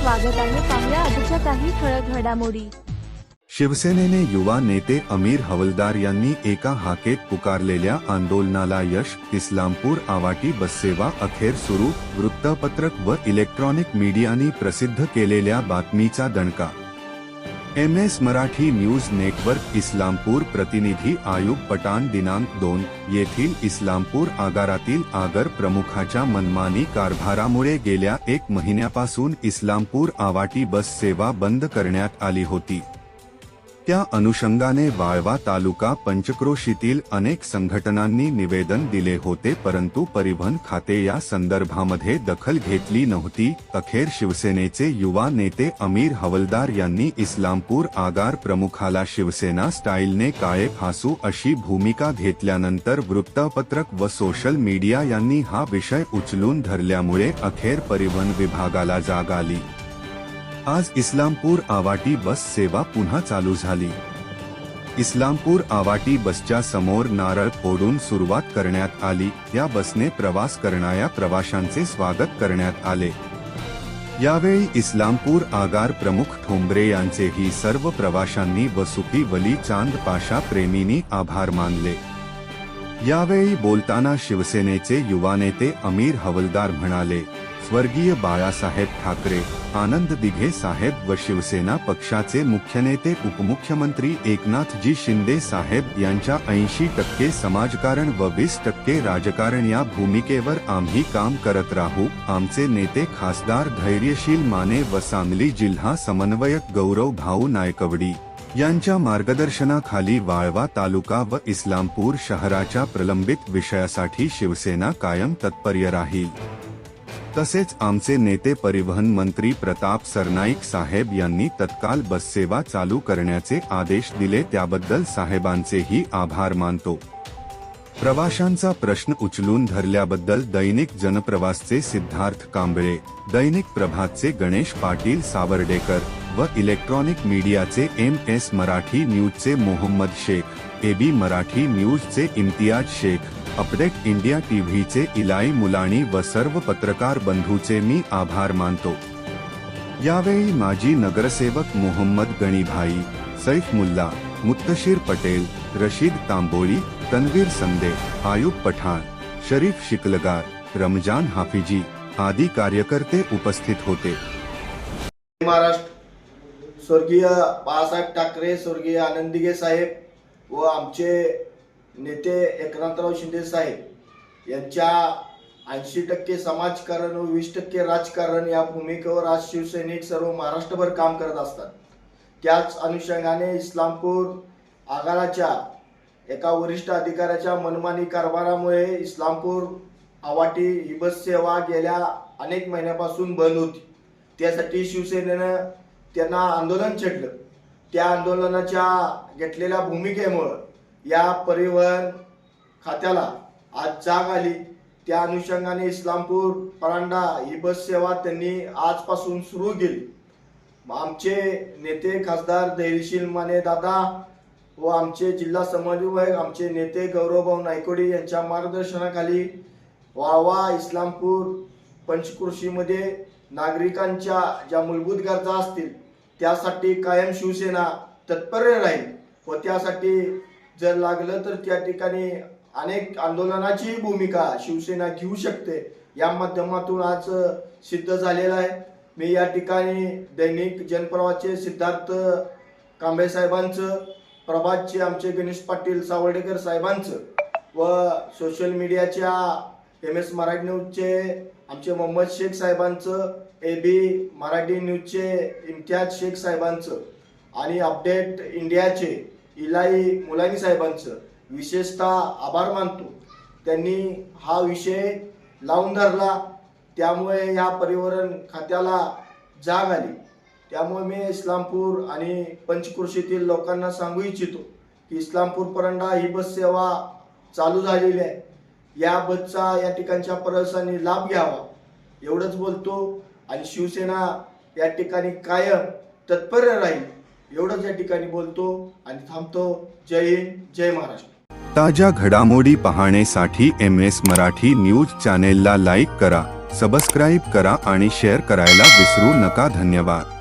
स्वागत आहे पाहुया आजच्या काही ठळक घडामोडी. शिवसेनेने युवा नेते अमीर हवलदार यांनी एका हाकेत पुकारलेल्या आंदोलनाला यश इस्लामपूर आवाटी बससेवा अखेर सुरू वृत्तपत्रक व इलेक्ट्रॉनिक मीडियानी प्रसिद्ध केलेल्या बातमीचा दणका M S Marathi news network Islampur प्रतिनिधी आयुब पठाण दिनांक दोन येथील इस्लामपूर आगारातील आगर प्रमुखाच्या मनमानी कारभारामुळे गेल्या एक महिन्यापासून इस्लामपूर आवाटी बस सेवा बंद करण्यात आली होती. त्या अनुषंगाने वाळवा तालुका पंचक्रोशीतील अनेक संघटनांनी निवेदन दिले होते परंतु परिवहन खाते या संदर्भामध्ये दखल घेतली नव्हती. अखेर शिवसेनेचे युवा नेते अमीर हवलदार यांनी इस्लामपूर आगार प्रमुखाला शिवसेना स्टाईलने काळे फासू अशी भूमिका घेतल्यानंतर वृत्तपत्रक व सोशल मीडिया यांनी हा विषय उचलून धरल्यामुळे अखेर परिवहन विभागाला जाग आली. आज इस्लामपूर आवाटी बस सेवा पुन्हा चालू झाली. इस्लामपूर आवाटी बसच्या समोर नारळ फोडून सुरुवात करण्यात आली. या बसने प्रवास करणाऱ्या प्रवाशांचे स्वागत करण्यात आले. यावेळी इस्लामपूर आगार प्रमुख ठोंबरे यांचेही सर्व प्रवाशांनी व सुखी वली चांद पाशा प्रेमींनी आभार मानले. यावेळी बोलताना शिवसेनेचे युवा नेते अमीर हवलदार म्हणाले स्वर्गीय बाळासाहेब ठाकरे आनंद दिघे साहेब व शिवसेना पक्षाचे मुख्य नेते उपमुख्यमंत्री एकनाथजी शिंदे साहेब यांच्या ऐंशी टक्के समाजकारण व वीस टक्के राजकारण या भूमिकेवर आम्ही काम करत राहू आमचे नेते खासदार धैर्यशील माने व सांगली जिल्हा समन्वयक गौरव भाऊ नायकवडी यांच्या मार्गदर्शनाखाली वाळवा तालुका व इस्लामपूर शहराच्या प्रलंबित विषयासाठी शिवसेना कायम तत्पर्य राहील. तसेच आमचे नेते परिवहन मंत्री प्रताप सरनाईक साहेब यांनी तत्काल बससेवा चालू करण्याचे आदेश दिले त्याबद्दल साहेबांचेही आभार मानतो. प्रवाशांचा प्रश्न उचलून धरल्याबद्दल दैनिक जनप्रवासचे सिद्धार्थ कांबळे दैनिक प्रभातचे गणेश पाटील सावर्डेकर व इलेक्ट्रॉनिक मीडियाचे एम एस मराठी न्यूजचे मोहम्मद शेख एबी मराठी न्यूजचे इम्तियाज शेख अपडेट इंडिया टीव्हीचे इलाई मुलाणी व सर्व पत्रकार बंधूचे मी आभार मानतो. यावेळी माजी नगरसेवक मोहम्मद गणीभाई सैफ मुल्ला मुत्तशीर पटेल रशीद तांबोळी तनवीर संदे आयुब पठाण शरीफ शिकलगार रमजान हाफिजी आदी कार्यकर्ते उपस्थित होते. महाराष्ट्र स्वर्गीय बाळासाहेब ठाकरे स्वर्गीय आनंदिगे साहेब व आमचे नेते एकनाथराव शिंदे साहेब यांच्या ऐंशी टक्के समाजकारण व वीस टक्के राजकारण या भूमिकेवर आज शिवसैनिक सर्व महाराष्ट्रभर काम करत असतात. त्याच अनुषंगाने इस्लामपूर आगाराच्या एका वरिष्ठ अधिकाऱ्याच्या मनमानी कारभारामुळे इस्लामपूर आवाटी ही बस सेवा गेल्या अनेक महिन्यापासून बंद होती. त्यासाठी शिवसेनेनं त्यांना आंदोलन छेडलं त्या आंदोलनाच्या घेतलेल्या भूमिकेमुळं या परिवहन खात्याला आज जाग आली. त्या अनुषंगाने इस्लामपूर परांडा ही बस सेवा त्यांनी आजपासून सुरू केली. आमचे नेते खासदार धैर्यशील माने दादा व आमचे जिल्हा समाजविभाग आमचे नेते गौरवभाऊ नायकोडे यांच्या मार्गदर्शनाखाली वाळवा इस्लामपूर पंचकृषीमध्ये नागरिकांच्या ज्या मूलभूत गरजा असतील त्यासाठी कायम शिवसेना तत्पर राहील व त्यासाठी जर लागलं तर त्या ठिकाणी अनेक आंदोलनाची भूमिका शिवसेना घेऊ शकते. या माध्यमातून आज सिद्ध झालेलं आहे. मी या ठिकाणी दैनिक जनप्रवाचे सिद्धार्थ कांबळे साहेबांचं प्रभातचे आमचे गणेश पाटील सावर्डेकर साहेबांचं व सोशल मीडियाच्या एम एस मराठी न्यूजचे आमचे मोहम्मद शेख साहेबांचं ए बी मराठी न्यूजचे इम्तियाज शेख साहेबांचं आणि अपडेट इंडियाचे इलाई मुलानी साहेबांचं. विशेषतः आभार मानतो. त्यांनी हा विषय लावून धरला. त्यामुळे या परिवहन खात्याला जाग आली. त्यामुळे मी इस्लामपूर आणि पंचकृषीतील लोकांना सांगू इच्छितो की इस्लामपूर परंडा ही बस सेवा चालू झालेली आहे. या बसचा या ठिकाणच्या प्रवासांनी लाभ घ्यावा. एवढंच बोलतो. आणि शिवसेना या ठिकाणी कायम तत्पर राहील एवढंच या ठिकाणी बोलतो. आणि थांबतो. जय हिंद जय महाराष्ट्र. ताज्या घडामोडी पाहण्यासाठी एम एस मराठी न्यूज चॅनेलला लाईक करा सबस्क्राईब करा आणि शेअर करायला विसरू नका. धन्यवाद.